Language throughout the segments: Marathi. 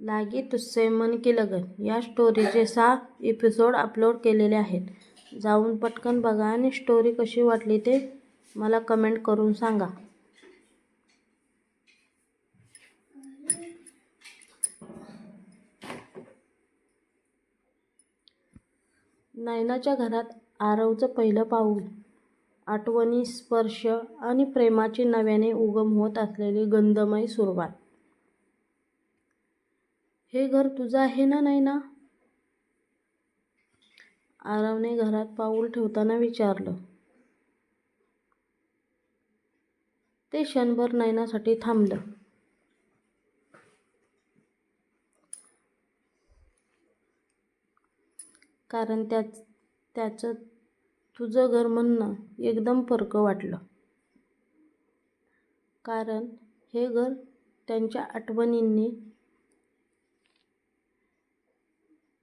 लागी तुझसे मन की लगन. या स्टोरीचे सहा एपिसोड अपलोड केलेले आहेत. जाऊन पटकन बघा आणि स्टोरी कशी वाटली ते मला कमेंट करून सांगा. नयनाच्या घरात आरवचं पहिलं पाऊल. आठवणी स्पर्श आणि प्रेमाची नव्याने उगम होत असलेली गंधमय सुरुवात. हे घर तुझं आहे ना नैना आरवने घरात पाऊल ठेवताना विचारलं. ते क्षणभर नयनासाठी थांबलं. कारण त्याच त्याचं तुझं घर म्हणणं एकदम फरक वाटलं. कारण हे घर त्यांच्या आठवणींनी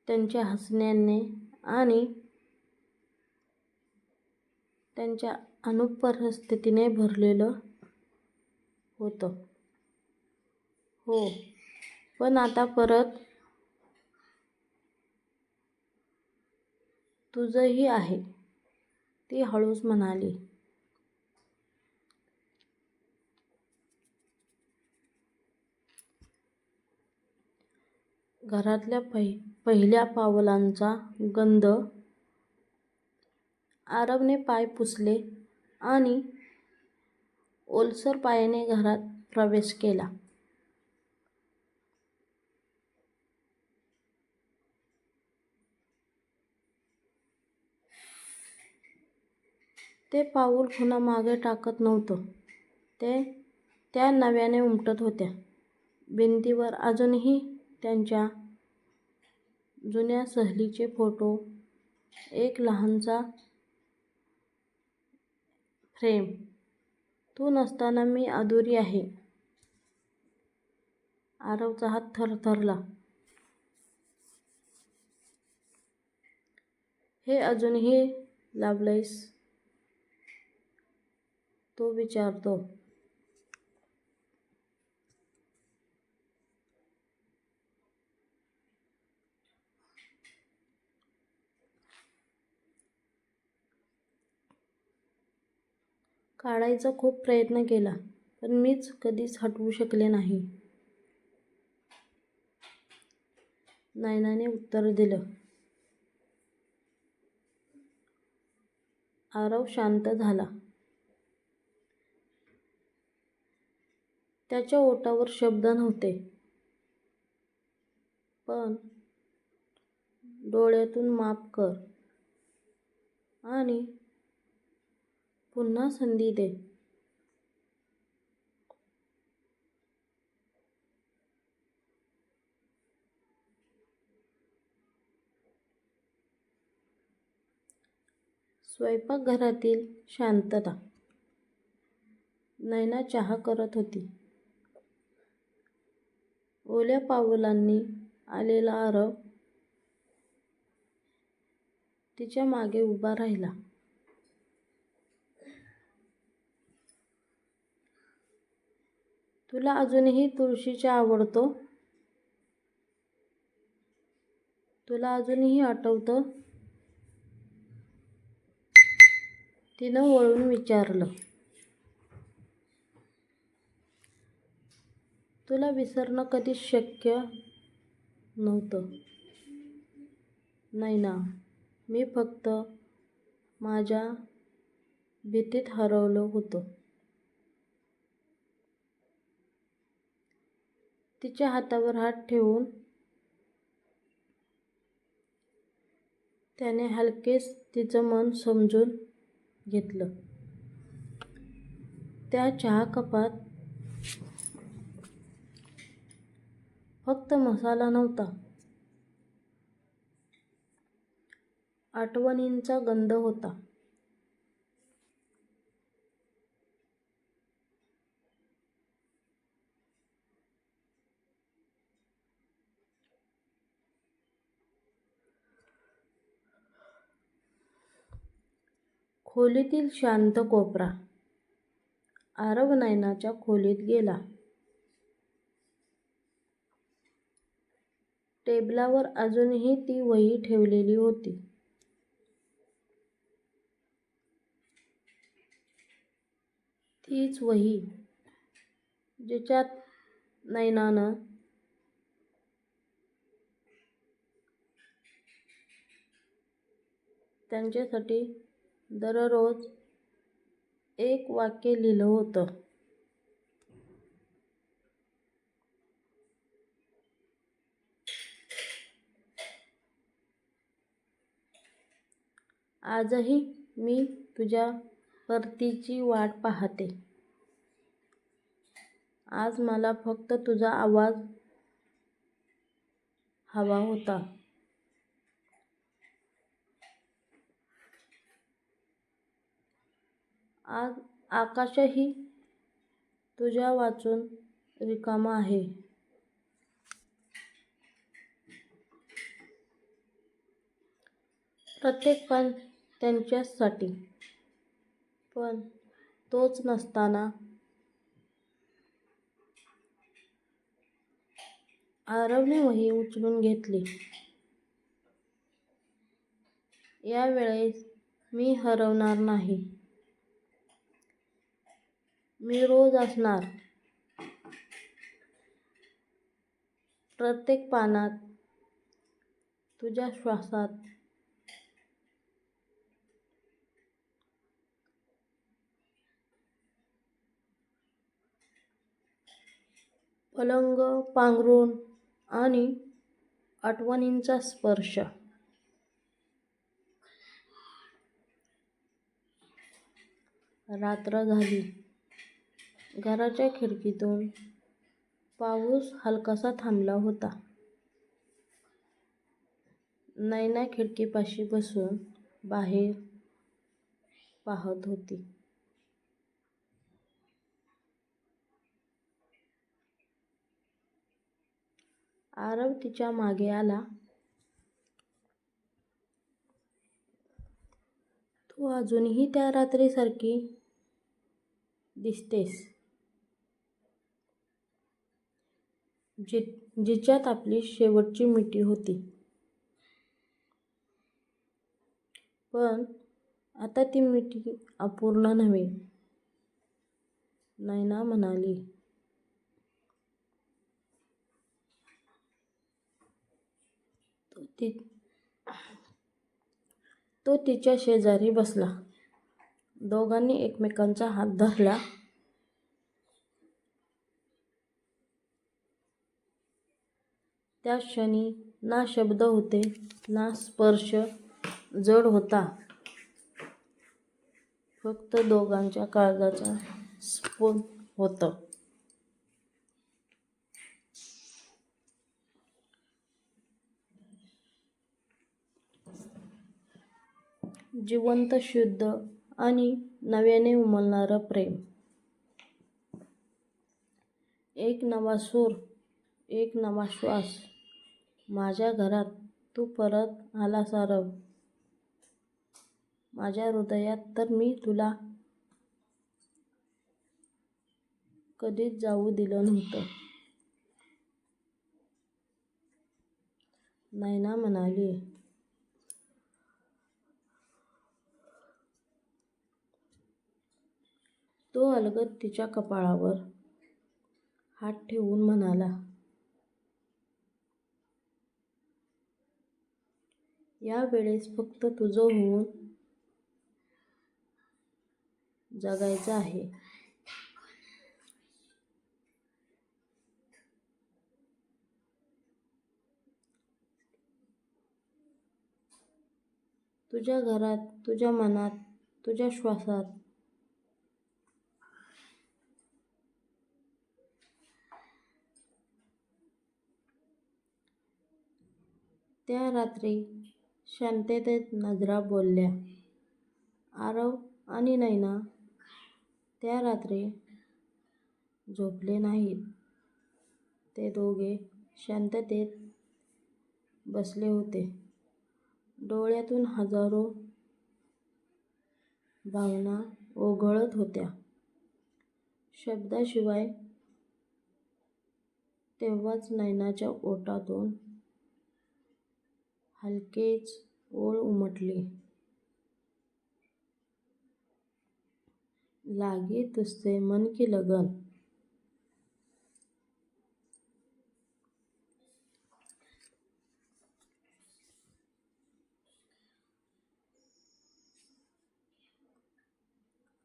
त्यांच्या हसण्याने आणि त्यांच्या अनुपस्थितीने भरलेलं होतं. हो. पण आता परत तुझंही आहे ती हळूच म्हणाली. घरातल्या पै पहिल्या पावलांचा गंध. आरवने पाय पुसले आणि ओलसर पायाने घरात प्रवेश केला. ते पाऊल पुन्हा मागे टाकत नव्हतं. ते त्या नव्याने उमटत होत्या. भिंतीवर अजूनही त्यांच्या जुन्या सहलीचे फोटो एक लहानसा फ्रेम. तू नसताना मी अधुरी आहे. आरवचा हात थरथरला. हे अजूनही लाभलंयस? तो विचारतो. काढायचा खूप प्रयत्न केला पण मीच कधीच हटवू शकले नाही. नायनाने उत्तर दिलं. आरव शांत झाला. त्याच्या ओठावर शब्द नव्हते. पण डोळ्यातून माफ कर. आणि पुन्हा संधी दे. स्वयंपाकघरातील शांतता. नैना चहा करत होती. ओल्या पावलांनी आलेला आरव तिच्यामागे उभा राहिला. तुला अजूनही तुळशी चहा आवडतो? तुला अजूनही आठवतं? तिनं वळून विचारलं. तुला विसरणं कधीच शक्य नव्हतं. नाही ना. मी फक्त माझ्या भीतीत हरवलो होतो. तिच्या हातावर हात ठेवून त्याने हलकेच तिचं मन समजून घेतलं. त्या चहा कपात फक्त मसाला नव्हता. आठवणींचा गंध होता. खोलीतील शांत कोपरा आरव नयनाच्या खोलीत गेला टेबलावर अजूनही ती वही ठेवलेली होती. तीच वही जिच्यात नैनानं त्यांच्यासाठी दररोज एक वाक्य लिहिलं होतं. आजही मी तुझ्या परतीची वाट पाहते. आज मला फक्त तुझा आवाज हवा होता. आज आकाशही तुझ्या वाचून रिकामा आहे. प्रत्येक पण त्यांच्यासाठी पण तोच नसताना आरवने वही उचलून घेतली. यावेळेस मी हरवणार नाही. मी रोज असणार. प्रत्येक पानात, तुझ्या श्वासात. पलंग पांघरून आणि आठवणींचा स्पर्श. रात्र झाली. घराच्या खिडकीतून पाऊस हलकासा थांबला होता. नैना खिडकीपाशी बसून बाहेर पाहत होती. आरव तिच्यामागे आला. तू अजूनही त्या रात्रीसारखी दिसतेस. जि जिच्यात आपली शेवटची मिठी होती. पण आता ती मिठी अपूर्ण नव्हे. नैना म्हणाली. ती तो तिच्या शेजारी बसला. दोघांनी एकमेकांचा हात धरला. त्या क्षणी ना शब्द होते ना स्पर्श जड होता. फक्त दोघांच्या काळजाचा स्फोट होतं. जिवंत, शुद्ध आणि नव्याने उमलणारं प्रेम. एक नवा सूर, एक नवा श्वास. माझ्या घरात तू परत आलास आरव. माझ्या हृदयात तर मी तुला कधीच जाऊ दिलं नव्हतं. नैना म्हणाली. तो अलगद तिच्या कपाळावर हात ठेवून म्हणाला. या वेळेस फक्त तुझं होऊन जगायचं आहे. तुझ्या घरात, तुझ्या मनात, तुझ्या श्वासात. त्या रात्री शांततेत नजरा बोलल्या. आरव आणि नैना त्या रात्री झोपले नाहीत. ते दोघे शांततेत बसले होते. डोळ्यातून हजारो भावना ओघळत होत्या शब्दांशिवाय. तेव्हाच नैनाच्या ओटातून हलकेच ओळ उमटली. लागे तुझसे मन की लगन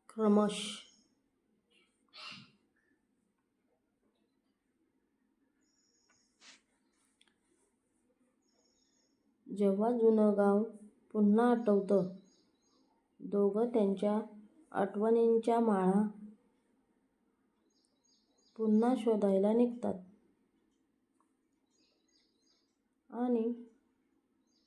क्रमश जेव्हा जुनं गाव पुन्हा आठवतं, दोघं त्यांच्या आठवणींच्या माळा पुन्हा शोधायला निघतात.